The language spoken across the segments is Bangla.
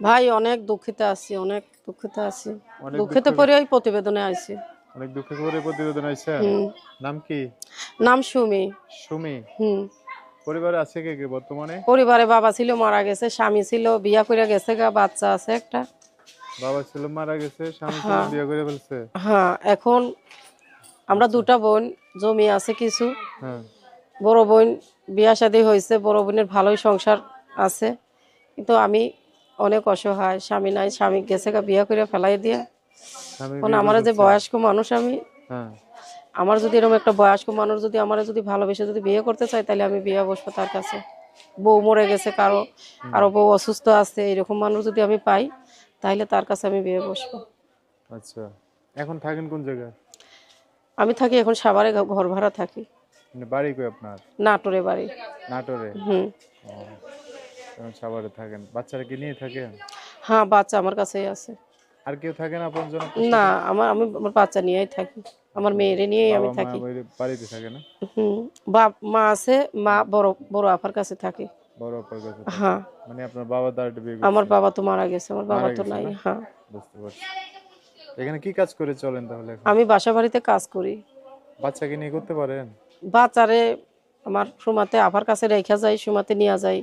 ভাই অনেক দুঃখিত আছি অনেক দুঃখিত আছি। দুঃখিত পরে ওই প্রতিবেদনে আইছি। অনেক দুঃখে করে প্রতিবেদন আইছেন? হুম। নাম কি? নাম সুমি। সুমি? হুম। পরিবারে আছে কে কে বর্তমানে? পরিবারে বাবা ছিল মারা গেছে স্বামী ছিল বিয়া করে গেছে গা বাচ্চা আছে একটা। বাবা ছিল মারা গেছে স্বামী ছিল হ্যাঁ। বিয়ে করে ফেলছে। হ্যাঁ এখন আমরা দুটা বোন জমি আছে কিছু। হ্যাঁ। বড় বোন বিয়া শাদী হয়েছে বড় বোনের ভালোই সংসার আছে। কিন্তু আমি অনেক অসহায়। স্বামী নাই স্বামী গেছে গা বিয়া করে ফেলাই দিয়ে। এখন আমার যে বয়স্ক মানুষ আমি হ্যাঁ। আমার যদি এরকম একটা বয়স্ক মানুষ যদি আমার যদি ভালোবেসে যদি বিয়ে করতে চাই তাহলে আমি বিয়ে বসবো তার কাছে। বউ মরে গেছে কারও কারও বউ অসুস্থ আছে এরকম মানুষ যদি আমি পাই তাহলে তার কাছে আমি বিয়ে বসবো। আচ্ছা। এখন থাকেন কোন জায়গায়? আমি থাকি এখন সাভারে ঘর ভাড়া থাকি। মানে বাড়ি কই আপনার? নাটোরে বাড়ি। নাটোরে? হুম। সাভারে থাকেন। বাচ্চারা কি নিয়ে থাকেন হ্যাঁ বাচ্চা আমার কাছেই আছে। আর কেউ থাকেন আপন জন না আমার আমি আমার বাচ্চা নিয়েই থাকি। আমার মেয়েরে নিয়েই আমি থাকি। বাড়িতে থাকে না? হুম বাপ মা আছে মা বড় বড় আপার কাছে থাকে। বড় অপার কাছে হ্যাঁ। মানে আপনার বাবা বিয়ে আমার বাবা তো মারা গেছে আমার বাবা তো নাই হ্যাঁ। বুঝতে পারছি। এখানে কি কাজ করে চলেন তাহলে আমি বাসা বাড়িতে কাজ করি। বাচ্চাকে নিয়ে করতে পারেন? বাচ্চারে আমার সুমাতে আপার কাছে রেখা যাই সুমাতে নিয়ে যাই।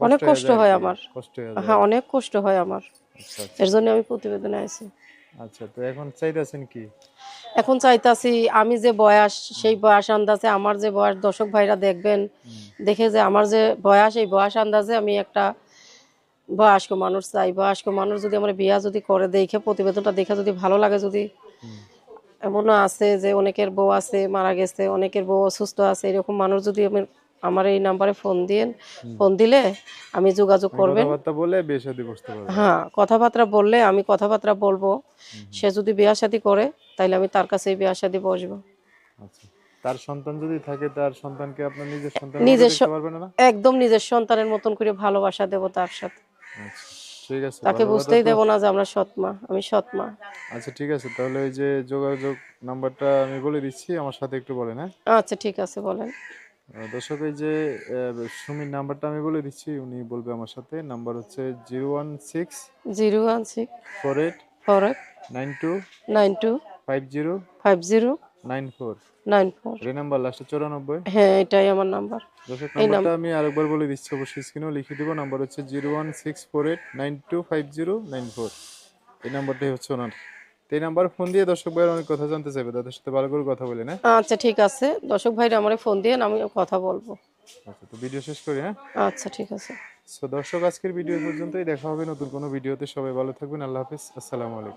অনেক কষ্ট হয় আমার। কষ্ট হয়ে যায়। হ্যাঁ অনেক কষ্ট হয় আমার। আচ্ছা আচ্ছা। এর জন্য আমি প্রতিবেদনে আছি আচ্ছা তো এখন চাইতেছেন কি? এখন চাইতাছি আমি যে বয়স সেই বয়স আন্দাজে আমার যে বয়স দর্শক ভাইরা দেখবেন দেখে যে আমার যে বয়স এই বয়স আন্দাজে আমি একটা বয়স্ক মানুষ চাই। বয়স্ক মানুষ যদি আমার বিয়া যদি করে দেখে প্রতিবেদনটা দেখে যদি ভালো লাগে যদি। এমনও আছে যে অনেকের বউ আছে মারা গেছে অনেকের বউ অসুস্থ আছে এরকম মানুষ যদি আমি আমার এই নাম্বারে ফোন দিন ফোন দিলে আমি যোগাযোগ করবেন। কথাবার্তা বলে হ্যাঁ কথাবার্তা বললে আমি কথাবার্তা বলব। সে যদি বিয়া শাদী করে তাহলে আমি তার কাছেই বিয়া শাদী বসবো। আচ্ছা। তার সন্তান যদি থাকে তার সন্তানকে আপনার নিজের সন্তান নিজের একদম নিজের সন্তানের মতন করে ভালোবাসা দেবো তার সাথে। আচ্ছা ঠিক আছে তাকে বুঝতেই। দেবো না যে আমরা সৎ মা আমি সৎ মা। আচ্ছা ঠিক আছে তাহলে ওই যে যোগাযোগ নাম্বারটা আমি বলে দিচ্ছি আমার সাথে একটু বলেন হ্যাঁ? আচ্ছা ঠিক আছে বলেন। দর্শক এই যে সুমির নাম্বারটা আমি বলে দিচ্ছি উনি বলবে আমার সাথে। নাম্বার হচ্ছে zero one six zero one six four eight four eight nine two nine two five zero five zero nine four. Nine four. এই নাম্বার লাস্টে চৌরানব্বই। হ্যাঁ এটাই আমার নাম্বার। দর্শক নাম্বারটা আমি আরেকবার বলে দিচ্ছি অবশ্যই স্ক্রিনেও লিখে দেবো। নাম্বার হচ্ছে zero one six four eight nine two five zero nine four. এই নাম্বারটাই হচ্ছে ওনার। এই নাম্বার ফোন দিয়ে দর্শক ভাইয়ের অনেক কথা জানতে চাইবে তাদের সাথে ভালো করে কথা বলে না? আচ্ছা ঠিক আছে। দর্শক ভাইরা আমার ফোন দিয়ে আমি কথা বলব। আচ্ছা তো ভিডিও শেষ করি হ্যাঁ? আচ্ছা ঠিক আছে। সো দর্শক আজকের ভিডিও পর্যন্তই। দেখা হবে নতুন কোনো ভিডিওতে। সবাই ভালো থাকবেন। আল্লাহ হাফিজ। আসসালামু আলাইকুম।